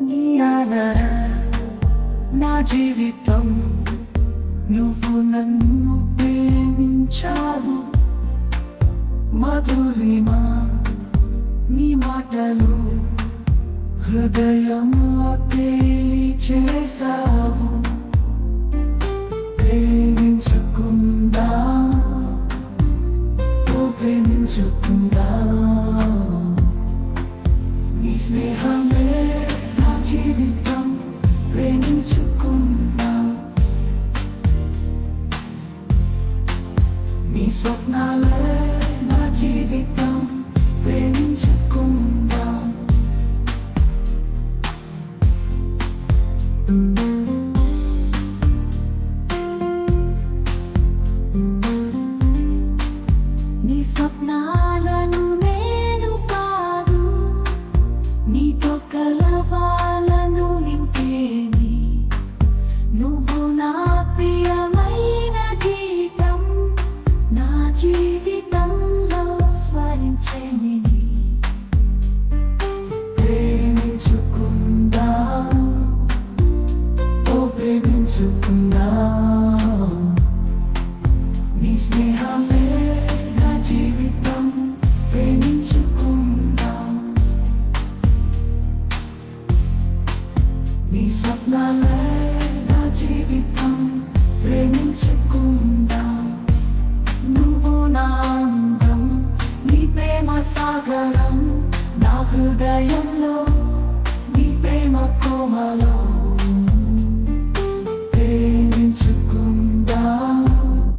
నీ ఆదర నా జీవితం నువ్వు నన్ను ప్రేమించావు. మధురిమా నీ మాటలు హృదయంలో తేలి చేసావు ప్రేమించుకుందా ప్రేమించుకుందా నీ స్నేహం జీవితం ప్రేమించుకుందా నీ స్వప్నాలే నా జీవితం ప్రేమించుకుందా నీ స్వప్నాలను ప్రేమించుకుందా నీ స్నేహమే నా జీవితం ప్రేమించుకుందా నీ స్వప్నాలే నా జీవితం ప్రేమించుకుందా నువ్వు నా అందం నీ ప్రేమ సాగరం నా హృదయంలో